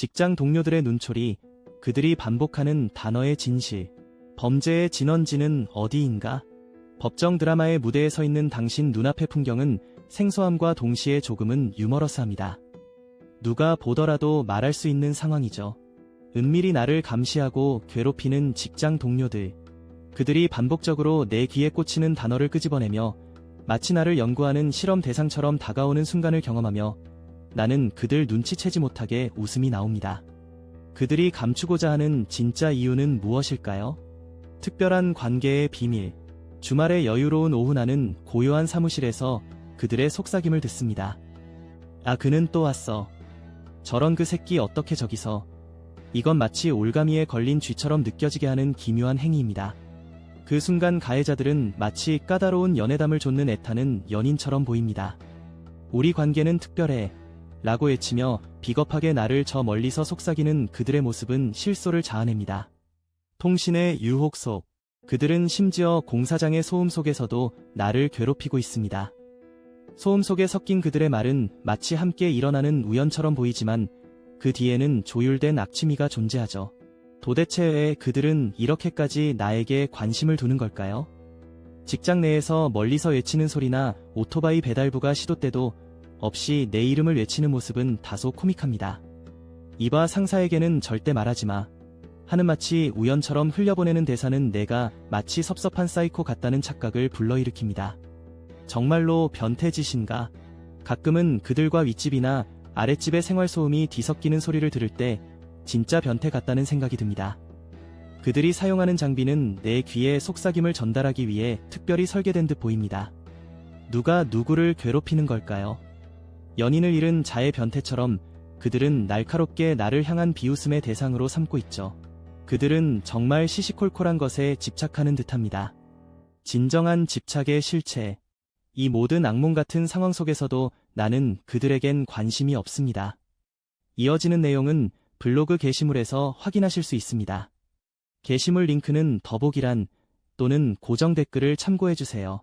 직장 동료들의 눈초리, 그들이 반복하는 단어의 진실, 범죄의 진원지는 어디인가? 법정 드라마의 무대에 서 있는 당신 눈앞의 풍경은 생소함과 동시에 조금은 유머러스합니다. 누가 보더라도 말할 수 있는 상황이죠. 은밀히 나를 감시하고 괴롭히는 직장 동료들. 그들이 반복적으로 내 귀에 꽂히는 단어를 끄집어내며 마치 나를 연구하는 실험 대상처럼 다가오는 순간을 경험하며 나는 그들 눈치채지 못하게 웃음이 나옵니다. 그들이 감추고자 하는 진짜 이유는 무엇일까요? 특별한 관계의 비밀. 주말의 여유로운 오후 나는 고요한 사무실에서 그들의 속삭임을 듣습니다. 아, 그는 또 왔어. 저런 그 새끼 어떻게 저기서. 이건 마치 올가미에 걸린 쥐처럼 느껴지게 하는 기묘한 행위입니다. 그 순간 가해자들은 마치 까다로운 연애담을 좇는 애타는 연인처럼 보입니다. 우리 관계는 특별해. 라고 외치며 비겁하게 나를 저 멀리서 속삭이는 그들의 모습은 실소를 자아냅니다. 통신의 유혹 속. 그들은 심지어 공사장의 소음 속에서도 나를 괴롭히고 있습니다. 소음 속에 섞인 그들의 말은 마치 함께 일어나는 우연처럼 보이지만 그 뒤에는 조율된 악취미가 존재하죠. 도대체 왜 그들은 이렇게까지 나에게 관심을 두는 걸까요? 직장 내에서 멀리서 외치는 소리나 오토바이 배달부가 시도 때도 없이 내 이름을 외치는 모습은 다소 코믹합니다. 이봐 상사에게는 절대 말하지 마. 하는 마치 우연처럼 흘려보내는 대사는 내가 마치 섭섭한 사이코 같다는 착각을 불러일으킵니다. 정말로 변태짓인가? 가끔은 그들과 윗집이나 아랫집의 생활소음이 뒤섞이는 소리를 들을 때 진짜 변태 같다는 생각이 듭니다. 그들이 사용하는 장비는 내 귀에 속삭임을 전달하기 위해 특별히 설계된 듯 보입니다. 누가 누구를 괴롭히는 걸까요? 연인을 잃은 자의 변태처럼 그들은 날카롭게 나를 향한 비웃음의 대상으로 삼고 있죠. 그들은 정말 시시콜콜한 것에 집착하는 듯합니다. 진정한 집착의 실체. 이 모든 악몽 같은 상황 속에서도 나는 그들에겐 관심이 없습니다. 이어지는 내용은 블로그 게시물에서 확인하실 수 있습니다. 게시물 링크는 더보기란 또는 고정 댓글을 참고해주세요.